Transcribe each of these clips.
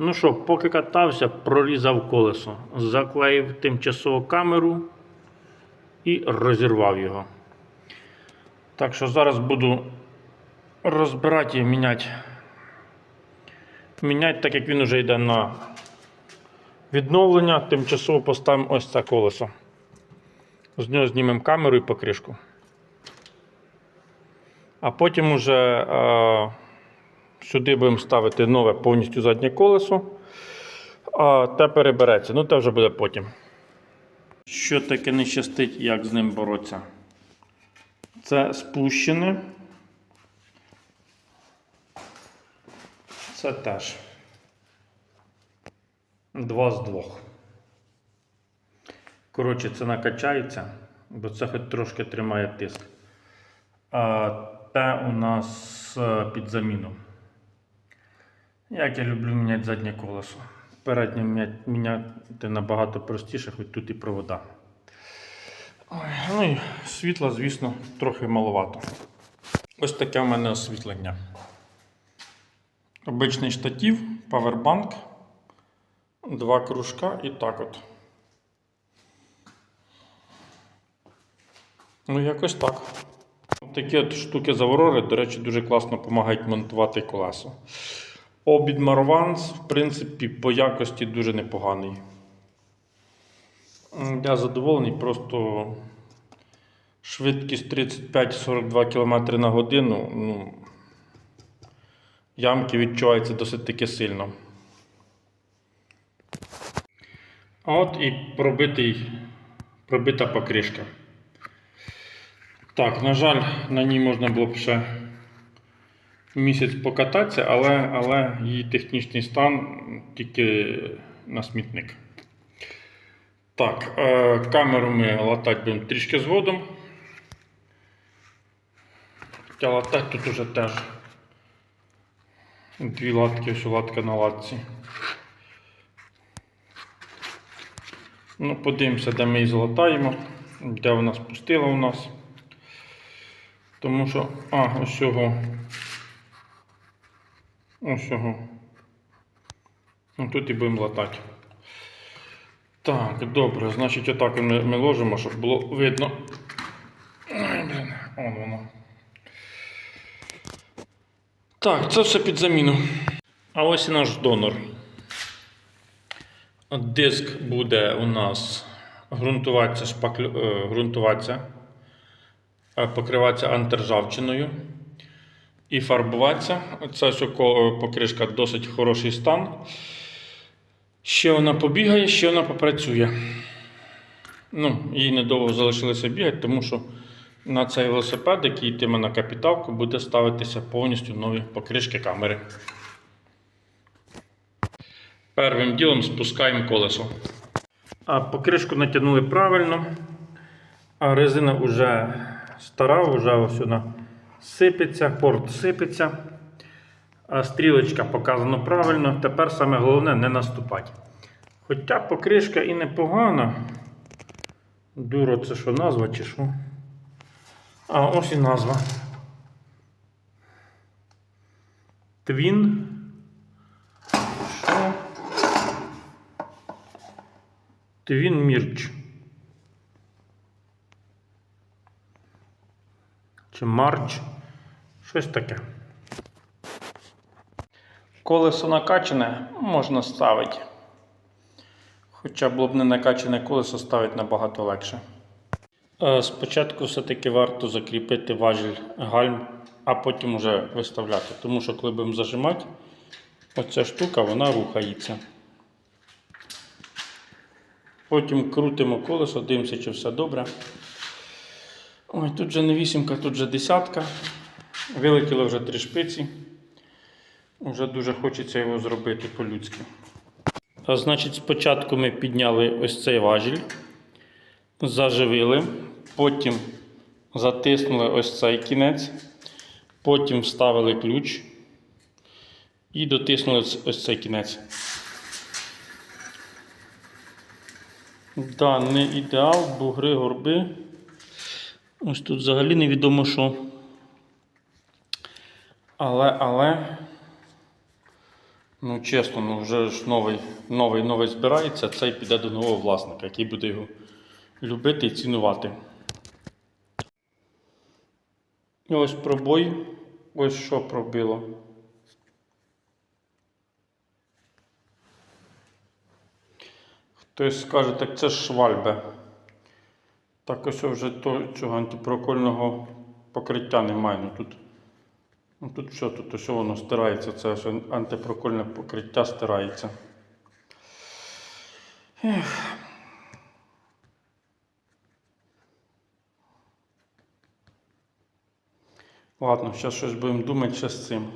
Ну що, поки катався, прорізав колесо, заклеїв тимчасово камеру і розірвав його. Так що зараз буду розбирати і міняти. Міняти, так як він вже йде на відновлення, тимчасово поставимо ось це колесо. З нього знімемо камеру і покришку. А потім уже е, сюди будемо ставити нове повністю заднє колесо. А те перебереться. Ну, те вже буде потім. Що таке не щастить, як з ним боротися? Це спущене. Це теж. Два з двох. Коротше, це накачається, бо це хоч трошки тримає тиск. А те у нас е, під заміну. Як я люблю міняти заднє колесо. Переднє міняти набагато простіше, хоч тут і провода. Ну і світла, звісно, трохи маловато. Ось таке в мене освітлення. Обичний штатів, павербанк, два кружка і так от. Ну, якось так. Такі от штуки заворори, до речі, дуже класно допомагають монтувати колесо. Обід Марванс, в принципі, по якості дуже непоганий. Я задоволений, просто швидкість 35-42 км на годину. Ну, ямки відчуваються досить таки сильно. От і пробитий, пробита покришка. Так, на жаль, на ній можна було б ще місяць покататися, але, але її технічний стан тільки на смітник. Так, е, камеру ми латати будемо трішки згодом. Хоча латати тут уже теж дві латки, ось латка на латці. Ну, подивимося, де ми її златаємо, де вона спустила у нас. Тому що, а, ось цього. Ось цього. Ну, тут і будемо латати. Так, добре, значить отак ми, ми ложимо, щоб було видно. Ой, блін, он воно. Так, це все під заміну. А ось і наш донор. Диск буде у нас ґрунтуватися, шпаклю, е, ґрунтуватися, е, покриватися антиржавчиною і фарбуватися. Що ко- покришка досить хороший стан. Ще вона побігає, ще вона попрацює. Ну, їй недовго залишилося бігати, тому що на цей велосипед, який йтиме на капіталку, буде ставитися повністю нові покришки камери. Первим ділом спускаємо колесо. А покришку натягнули правильно, а резина вже стара, вже ось вона сипеться, порт сипеться. Стрілочка показана правильно. Тепер саме головне не наступати. Хоча покришка і непогана. Дуро, це що назва чи що? А ось і назва. Твін. Що? Твін Мірч. Чи Марч. Щось таке. Колесо накачане можна ставити. Хоча б не накачане колесо ставити набагато легше. Е, Спочатку все-таки варто закріпити важіль гальм, а потім вже виставляти. Тому що коли будемо зажимати, оця штука вона рухається. Потім крутимо колесо, дивимося, чи все добре. Ой, тут вже не вісімка, тут вже десятка. Вилетіло вже три шпиці. Вже дуже хочеться його зробити по-людськи. Значить, спочатку ми підняли ось цей важіль, заживили, потім затиснули ось цей кінець, потім вставили ключ і дотиснули ось цей кінець. Да, не ідеал, бугри, горби. Ось тут взагалі невідомо що. Але, але. Ну, чесно, ну вже ж новий, новий, новий збирається, цей піде до нового власника, який буде його любити і цінувати. І ось пробой. Ось що пробило. Хтось скаже, так це ж швальбе. Так ось вже то, цього антипрокольного покриття немає. Ну, тут, ну, тут що, тут ось воно стирається, це ось антипрокольне покриття стирається. Ех. Ладно, зараз щось будемо думати ще з цим.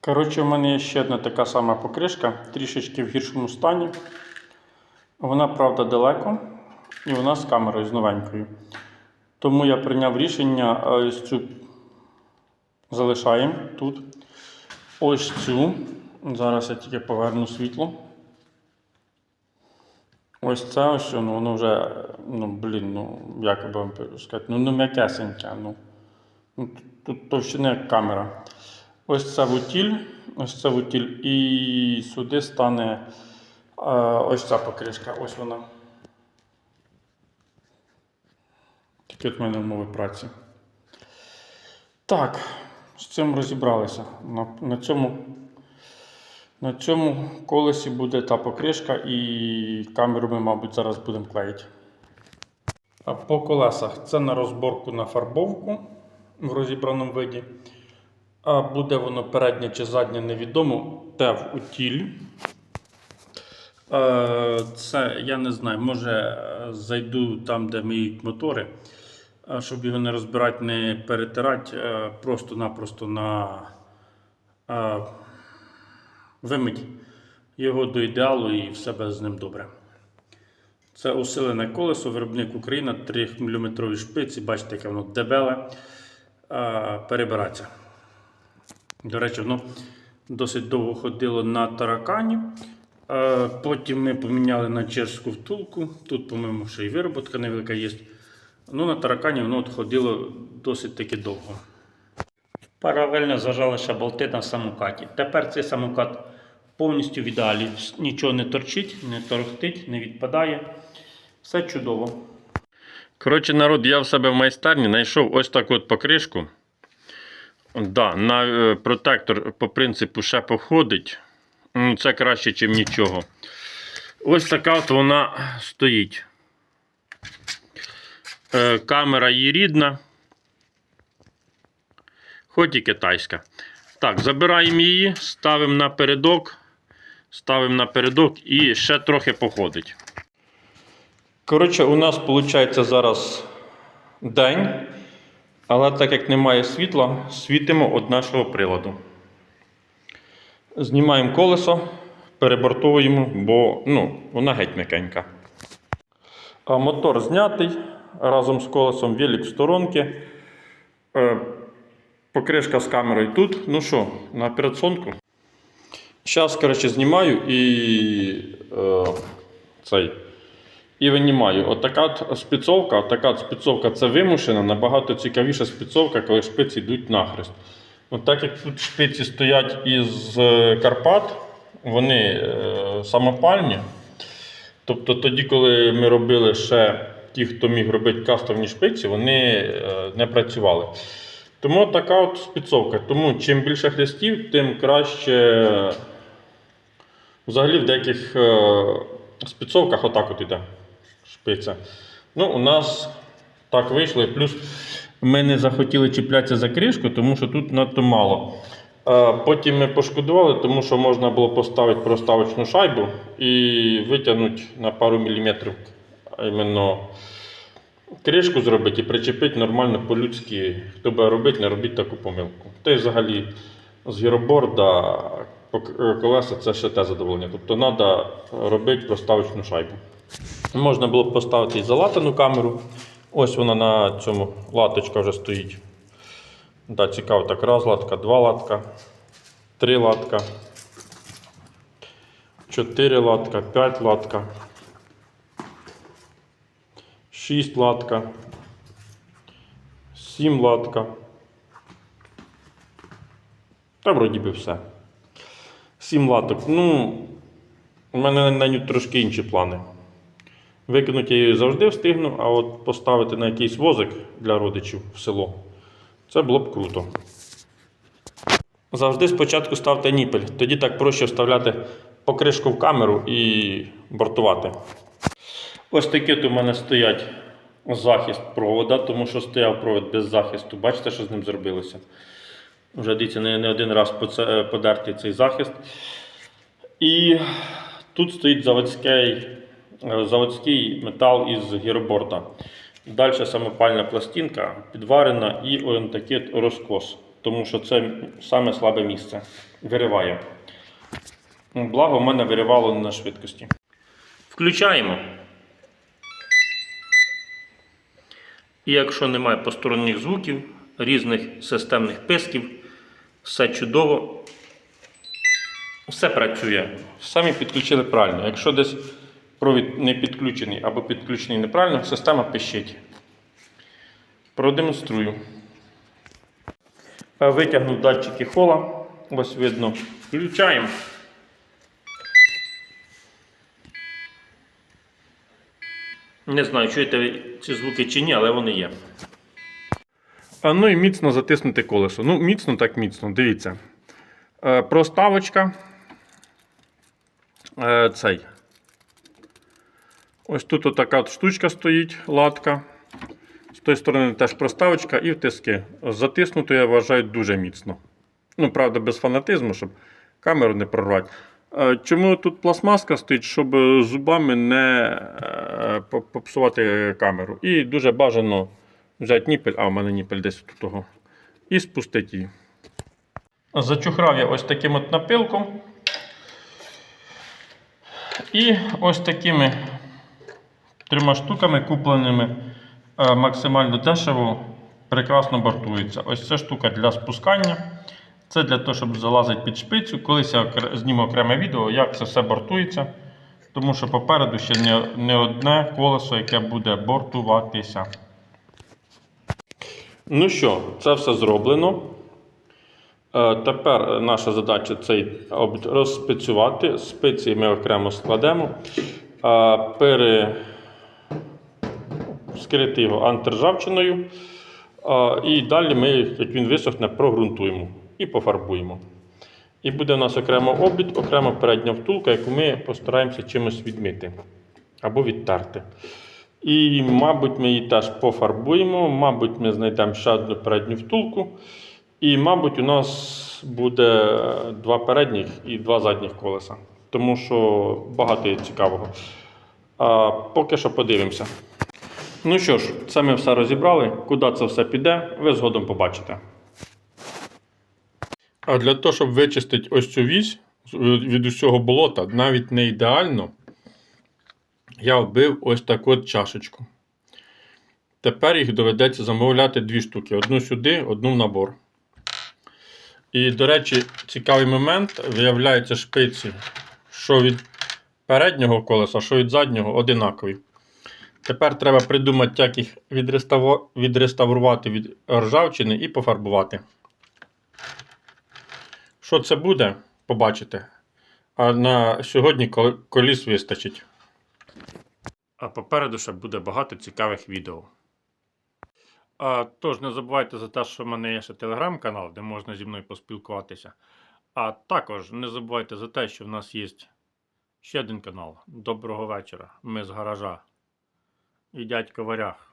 Коротше, у мене є ще одна така сама покришка, трішечки в гіршому стані. Вона, правда, далеко, і вона з камерою з новенькою. Тому я прийняв рішення ось цю залишаємо тут. Ось цю. Зараз я тільки поверну світло. Ось це ось, ну, воно вже, ну, блін, ну, як би вам сказати, ну, ну м'якесеньке. Ну. Ну, Тут, тут товщина як камера. Ось це вутіль, ось це вутіль, і сюди стане е, ось ця покришка, ось вона. Такі в мене умови праці. Так, з цим розібралися. На, на, цьому, на цьому колесі буде та покришка і камеру ми, мабуть, зараз будемо клеїти. А по колесах це на розборку на фарбовку в розібраному виді. А буде воно переднє чи заднє невідомо. Тев утіль. Е, Це я не знаю, може зайду там, де миють мотори, щоб його не розбирати, не перетирати, е, просто-напросто на е, вимить його до ідеалу і все буде з ним добре. Це усилене колесо, виробник Україна, 3 мм шпиці, бачите, яке воно дебеле, е, перебирається. До речі, воно досить довго ходило на таракані. Потім ми поміняли на чешську втулку. Тут, по-моєму, ще й вироботка невелика є. Ну, на таракані воно от ходило досить таки довго. Паралельно зажали ще болти на самокаті. Тепер цей самокат повністю в ідеалі. Нічого не торчить, не торохтить, не відпадає. Все чудово. Коротше, народ, я в себе в майстерні знайшов ось таку от покришку. Да, на е, протектор по принципу ще походить. Ну, Це краще, ніж нічого. Ось така от вона стоїть. Е, камера її рідна. Хоч і китайська. Так, забираємо її, ставимо на передок. Ставимо на передок і ще трохи походить. Коротше, у нас виходить зараз день, але так як немає світла, світимо від нашого приладу. Знімаємо колесо, перебортовуємо, бо ну, вона геть м'якенька. Мотор знятий разом з колесом велик в сторонки. Е, Покришка з камерою тут. Ну що, на операціонку. Зараз, коротше, знімаю і е, цей. І винімаю. Отака от спецовка, отака от спецовка це вимушена, набагато цікавіша спецовка, коли шпиці йдуть нахрест. От так як тут шпиці стоять із е, Карпат, вони е, самопальні. Тобто тоді, коли ми робили ще ті, хто міг робити кастомні шпиці, вони е, не працювали. Тому така от спецовка. Тому чим більше хрестів, тим краще. Взагалі в деяких е, спецовках отак от іде шпиця. Ну, у нас так вийшло. Плюс ми не захотіли чіплятися за кришку, тому що тут надто мало. Е, Потім ми пошкодували, тому що можна було поставити проставочну шайбу і витягнути на пару міліметрів а іменно кришку зробити і причепити нормально по-людськи. Хто буде робити, не робіть таку помилку. Та й взагалі з гіроборда е, колеса це ще те задоволення. Тобто треба робити проставочну шайбу. Можна було б поставити і залатану камеру. Ось вона на цьому латочка вже стоїть. Да, цікаво, так, раз латка, два латка, три латка, чотири латка, п'ять латка, шість латка, сім латка. Та вроді би все. Сім латок. Ну, у мене на нього трошки інші плани. Викинути я її завжди встигну, а от поставити на якийсь возик для родичів в село. Це було б круто. Завжди спочатку ставте ніпель, тоді так проще вставляти покришку в камеру і бортувати. Ось такі тут у мене стоять захист провода, тому що стояв провод без захисту. Бачите, що з ним зробилося? Вже дивіться, не, не один раз подертий цей захист. І тут стоїть заводський, е, заводський метал із гіроборта. Далі самопальна пластинка підварена і он такий розкос, тому що це саме слабе місце. Вириває. Благо, в мене виривало на швидкості. Включаємо. І якщо немає посторонніх звуків, різних системних писків, все чудово, все працює. Самі підключили правильно. Якщо десь провід не підключений або підключений неправильно, система пищить. Продемонструю. Витягнув датчики хола. Ось видно. Включаємо. Не знаю, чуєте ці звуки чи ні, але вони є. А ну і міцно затиснути колесо. Ну, міцно так міцно, дивіться. Е, проставочка. Е, цей. Ось тут отака от штучка стоїть, латка. З тої сторони теж проставочка і втиски. Затиснуто, я вважаю, дуже міцно. Ну, правда, без фанатизму, щоб камеру не прорвати. Е, Чому тут пластмаска стоїть, щоб зубами не е, попсувати камеру. І дуже бажано взяти ніпель, а у мене ніпель десь тут того, і спустити її. Зачухрав я ось таким от напилком. І ось такими трьома штуками, купленими е, максимально дешево, прекрасно бортується. Ось ця штука для спускання. Це для того, щоб залазити під шпицю. Колись я зніму окреме відео, як це все бортується. Тому що попереду ще не, не одне колесо, яке буде бортуватися. Ну що, це все зроблено. Е, Тепер наша задача цей об- розспецювати. Спиці ми окремо складемо, а пере... скрити його антиржавчиною. А, І далі ми, як він висохне, прогрунтуємо і пофарбуємо. І буде у нас окремо обід, окремо передня втулка, яку ми постараємося чимось відмити або відтерти. І, мабуть, ми її теж пофарбуємо, мабуть, ми знайдемо ще одну передню втулку. І, мабуть, у нас буде два передніх і два задніх колеса. Тому що багато є цікавого. А поки що подивимося. Ну що ж, це ми все розібрали. Куди це все піде, ви згодом побачите. А для того, щоб вичистити ось цю вісь від усього болота, навіть не ідеально, я вбив ось таку от чашечку. Тепер їх доведеться замовляти дві штуки: одну сюди, одну в набор. І, до речі, цікавий момент, виявляється шпиці, що від переднього колеса, що від заднього одинакові. Тепер треба придумати, як їх відреставрувати від ржавчини і пофарбувати. Що це буде, побачите. А на сьогодні коліс вистачить. А попереду ще буде багато цікавих відео. А, тож не забувайте за те, що в мене є ще телеграм-канал, де можна зі мною поспілкуватися. А також не забувайте за те, що в нас є ще один канал. Доброго вечора. Ми з гаража. І дядько Варяг.